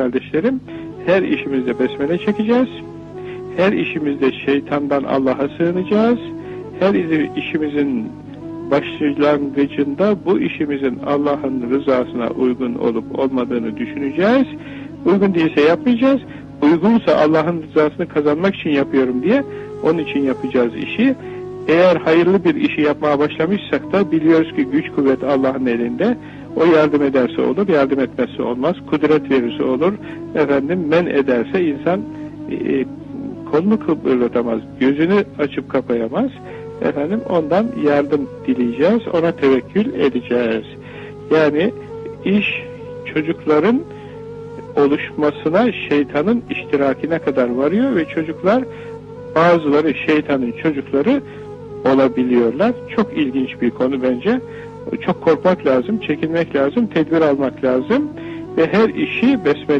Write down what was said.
kardeşlerim, her işimizde besmele çekeceğiz. Her işimizde şeytandan Allah'a sığınacağız. Her işimizin başlangıcında bu işimizin Allah'ın rızasına uygun olup olmadığını düşüneceğiz. Uygun değilse yapmayacağız. Uygunsa Allah'ın rızasını kazanmak için yapıyorum diye onun için yapacağız işi. Eğer hayırlı bir işi yapmaya başlamışsak da biliyoruz ki güç kuvvet Allah'ın elinde. O yardım ederse olur, yardım etmezse olmaz. Kudret verirse olur. Efendim men ederse insan e, kolunu kıpırdatamaz, gözünü açıp kapayamaz. Efendim ondan yardım dileyeceğiz, ona tevekkül edeceğiz. Yani iş çocukların oluşmasına şeytanın iştirakine kadar varıyor ve çocuklar bazıları şeytanın çocukları olabiliyorlar. Çok ilginç bir konu bence. Çok korkmak lazım, çekinmek lazım, tedbir almak lazım ve her işi besmele